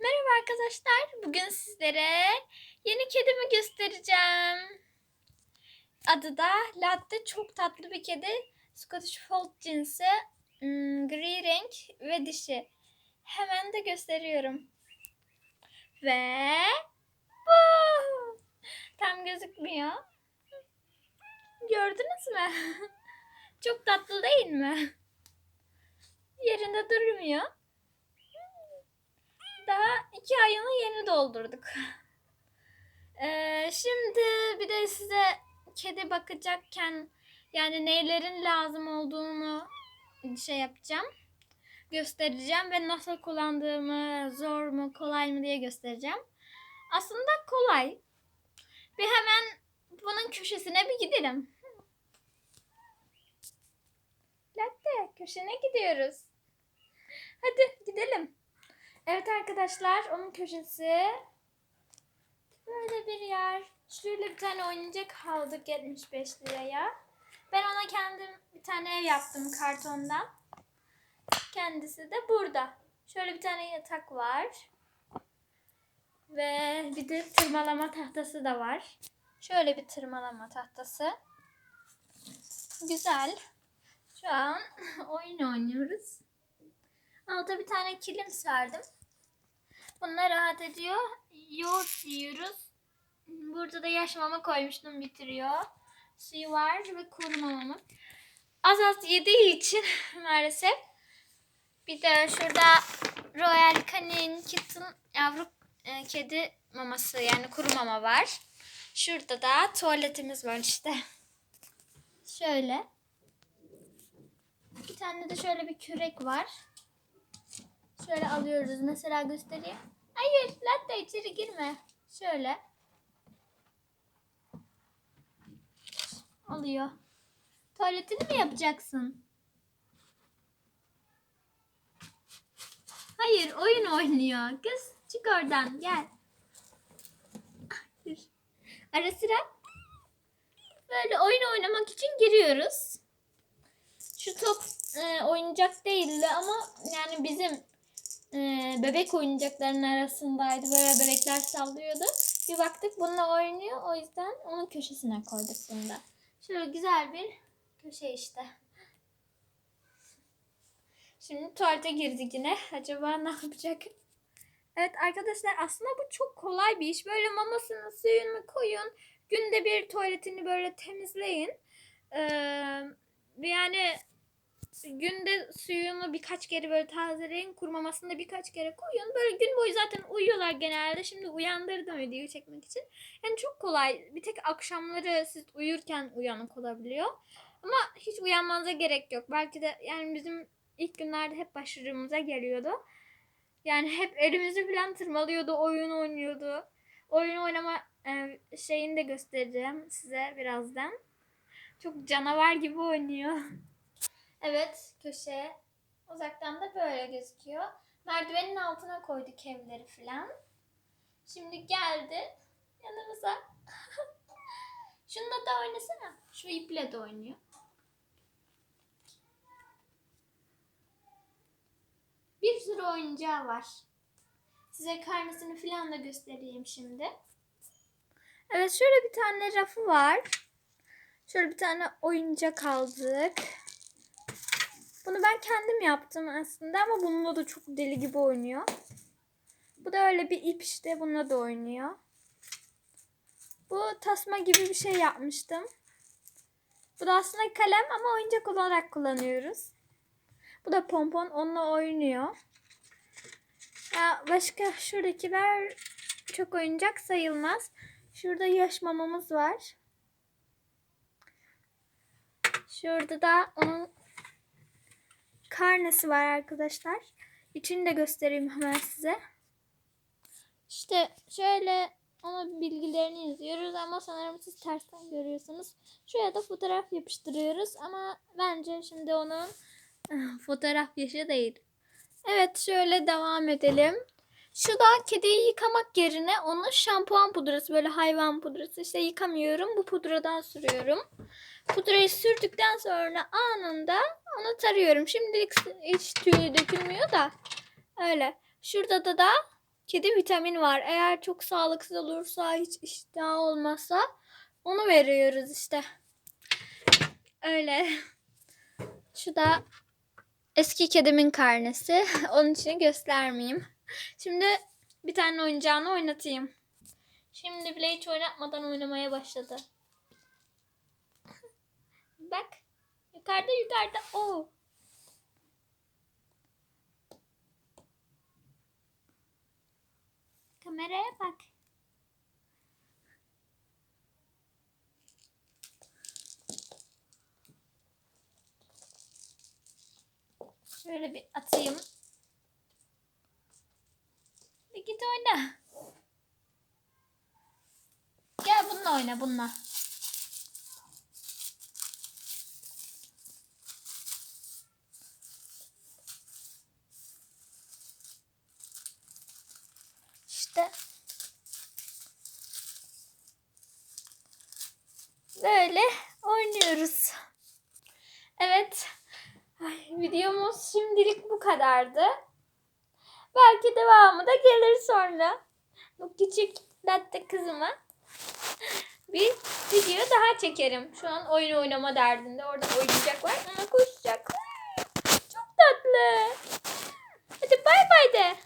Merhaba arkadaşlar. Bugün sizlere yeni kedimi göstereceğim. Adı da Latte. Çok tatlı bir kedi. Scottish Fold cinsi. hmm, gri renk ve dişi. Hemen de gösteriyorum. Ve bu. Tam gözükmüyor. Gördünüz mü? Çok tatlı değil mi? Yerinde durmuyor. Daha iki ayını yeni doldurduk. Ee, şimdi bir de size kedi bakacakken yani neylerin lazım olduğunu şey yapacağım. Göstereceğim ve nasıl kullandığımı zor mu kolay mı diye göstereceğim. Aslında kolay. Bir hemen bunun köşesine bir gidelim. Latte köşene gidiyoruz. Hadi gidelim. Evet arkadaşlar onun köşesi böyle bir yer. Şöyle bir tane oyuncak aldık 75 liraya. Ben ona kendim bir tane ev yaptım kartondan. Kendisi de burada. Şöyle bir tane yatak var. Ve bir de tırmalama tahtası da var. Şöyle bir tırmalama tahtası. Güzel. Şu an oyun oynuyoruz. Alta bir tane kilim serdim. Bunlar rahat ediyor. Yoğurt yiyoruz. Burada da yaş mama koymuştum bitiriyor. Suyu var ve kuru mamamı. Az az yediği için maalesef. Bir de şurada Royal Canin Kitten yavru e, kedi maması yani kuru mama var. Şurada da tuvaletimiz var işte. Şöyle. Bir tane de şöyle bir kürek var. Şöyle alıyoruz. Mesela göstereyim. Hayır, latte içeri girme. Şöyle. Alıyor. Tuvaletini mi yapacaksın? Hayır, oyun oynuyor. Kız çık oradan gel. Dur. Ara sıra böyle oyun oynamak için giriyoruz. Şu top e, oyuncak değildi ama yani bizim e, bebek oyuncaklarının arasındaydı. Böyle bebekler sallıyordu. Bir baktık bununla oynuyor. O yüzden onun köşesine koyduk bunu da. Şöyle güzel bir köşe işte. Şimdi tuvalete girdik yine. Acaba ne yapacak? Evet arkadaşlar aslında bu çok kolay bir iş. Böyle mamasını suyunu koyun. Günde bir tuvaletini böyle temizleyin. Ee, yani günde suyunu birkaç kere böyle tazeleyin. Kurumamasını da birkaç kere koyun. Böyle gün boyu zaten uyuyorlar genelde. Şimdi uyandırdım video çekmek için. Yani çok kolay. Bir tek akşamları siz uyurken uyanık olabiliyor. Ama hiç uyanmanıza gerek yok. Belki de yani bizim ilk günlerde hep başarımıza geliyordu. Yani hep elimizi falan tırmalıyordu, oyun oynuyordu. Oyun oynama e, şeyini de göstereceğim size birazdan. Çok canavar gibi oynuyor. Evet köşe. Uzaktan da böyle gözüküyor. Merdivenin altına koyduk evleri falan. Şimdi geldi yanımıza. Şunda da oynasana. Şu iple de oynuyor. Bir sürü oyuncağı var. Size karnesini falan da göstereyim şimdi. Evet şöyle bir tane rafı var. Şöyle bir tane oyuncak aldık. Bunu ben kendim yaptım aslında ama bununla da çok deli gibi oynuyor. Bu da öyle bir ip işte bununla da oynuyor. Bu tasma gibi bir şey yapmıştım. Bu da aslında kalem ama oyuncak olarak kullanıyoruz. Bu da pompon onunla oynuyor. Ya başka şuradakiler çok oyuncak sayılmaz. Şurada yaş mamamız var. Şurada da onun karnesi var arkadaşlar. İçini de göstereyim hemen size. İşte şöyle onun bilgilerini yazıyoruz ama sanırım siz tersten görüyorsunuz. Şuraya da fotoğraf yapıştırıyoruz ama bence şimdi onun fotoğraf yaşı değil. Evet şöyle devam edelim. Şu da kediyi yıkamak yerine onu şampuan pudrası böyle hayvan pudrası işte yıkamıyorum. Bu pudradan sürüyorum. Pudrayı sürdükten sonra anında tarıyorum. Şimdilik hiç tüyü dökülmüyor da öyle. Şurada da da kedi vitamin var. Eğer çok sağlıksız olursa, hiç iştah olmazsa onu veriyoruz işte. Öyle. Şu da eski kedimin karnesi. Onun için göstermeyeyim. Şimdi bir tane oyuncağını oynatayım. Şimdi bile hiç oynatmadan oynamaya başladı. Bak. Yukarıda yukarıda. Oo. Kameraya bak. Şöyle bir atayım. Bir git oyna. Gel bununla oyna bununla. işte. Böyle oynuyoruz. Evet. Ay, videomuz şimdilik bu kadardı. Belki devamı da gelir sonra. Bu küçük latte kızıma bir video daha çekerim. Şu an oyun oynama derdinde. Orada oynayacak var. Ona koşacak. Çok tatlı. Hadi bay bay de.